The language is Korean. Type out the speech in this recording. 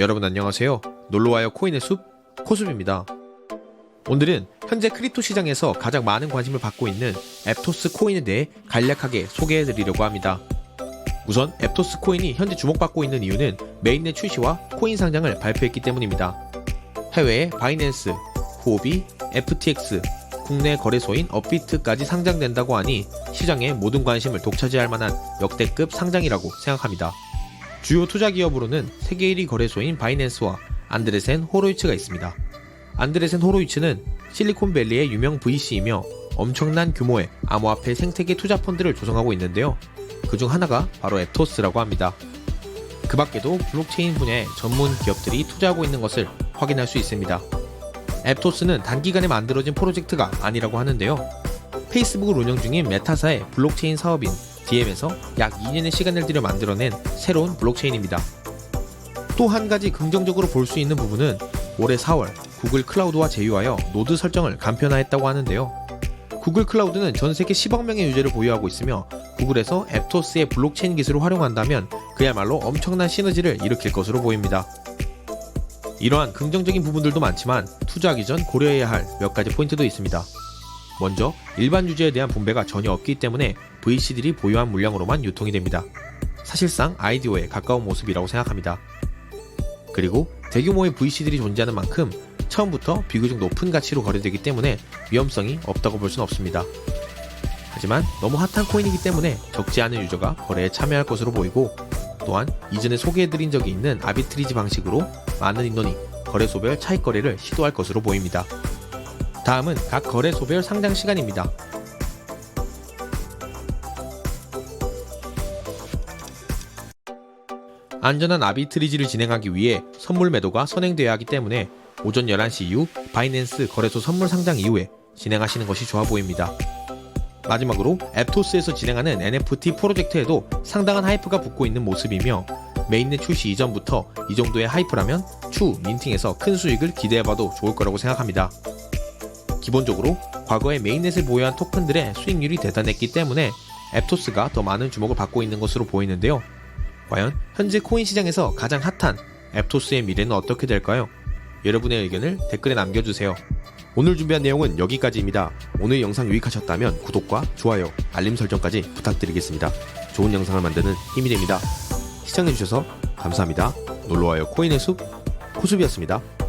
여러분 안녕하세요. 놀러와요 코인의 숲 코숲입니다. 오늘은 현재 크립토 시장에서 가장 많은 관심을 받고 있는 앱토스 코인에 대해 간략하게 소개해 드리려고 합니다. 우선 앱토스 코인이 현재 주목받고 있는 이유는 메인넷 출시와 코인 상장을 발표했기 때문입니다. 해외에 바이낸스, 후오비, FTX, 국내 거래소인 업비트까지 상장된다고 하니 시장의 모든 관심을 독차지할 만한 역대급 상장이라고 생각합니다. 주요 투자 기업으로는 세계 1위 거래소인 바이낸스와 안드레센 호로이츠가 있습니다. 안드레센 호로이츠는 실리콘밸리의 유명 VC이며 엄청난 규모의 암호화폐 생태계 투자 펀드를 조성하고 있는데요. 그 중 하나가 바로 앱토스라고 합니다. 그 밖에도 블록체인 분야의 전문 기업들이 투자하고 있는 것을 확인할 수 있습니다. 앱토스는 단기간에 만들어진 프로젝트가 아니라고 하는데요. 페이스북을 운영 중인 메타사의 블록체인 사업인 DM에서 약 2년의 시간을 들여 만들어낸 새로운 블록체인입니다. 또 한 가지 긍정적으로 볼 수 있는 부분은 올해 4월 구글 클라우드와 제휴하여 노드 설정을 간편화했다고 하는데요. 구글 클라우드는 전 세계 10억 명의 유저를 보유하고 있으며 구글에서 앱토스의 블록체인 기술을 활용한다면 그야말로 엄청난 시너지를 일으킬 것으로 보입니다. 이러한 긍정적인 부분들도 많지만 투자하기 전 고려해야 할 몇 가지 포인트도 있습니다. 먼저 일반 유저에 대한 분배가 전혀 없기 때문에 VC들이 보유한 물량으로만 유통이 됩니다. 사실상 IDO에 가까운 모습이라고 생각합니다. 그리고 대규모의 VC들이 존재하는 만큼 처음부터 비교적 높은 가치로 거래되기 때문에 위험성이 없다고 볼 수는 없습니다. 하지만 너무 핫한 코인이기 때문에 적지 않은 유저가 거래에 참여할 것으로 보이고 또한 이전에 소개해드린 적이 있는 아비트리지 방식으로 많은 인원이 거래소별 차익 거래를 시도할 것으로 보입니다. 다음은 각 거래소별 상장 시간입니다. 안전한 아비트리지를 진행하기 위해 선물 매도가 선행되어야 하기 때문에 오전 11시 이후 바이낸스 거래소 선물 상장 이후에 진행하시는 것이 좋아 보입니다. 마지막으로 앱토스에서 진행하는 NFT 프로젝트에도 상당한 하이프가 붙고 있는 모습이며 메인넷 출시 이전부터 이 정도의 하이프라면 추후 민팅에서 큰 수익을 기대해봐도 좋을 거라고 생각합니다. 기본적으로 과거에 메인넷을 보유한 토큰들의 수익률이 대단했기 때문에 앱토스가 더 많은 주목을 받고 있는 것으로 보이는데요. 과연 현재 코인 시장에서 가장 핫한 앱토스의 미래는 어떻게 될까요? 여러분의 의견을 댓글에 남겨주세요. 오늘 준비한 내용은 여기까지입니다. 오늘 영상 유익하셨다면 구독과 좋아요, 알림 설정까지 부탁드리겠습니다. 좋은 영상을 만드는 힘이 됩니다. 시청해주셔서 감사합니다. 놀러와요 코인의 숲 코숲이었습니다.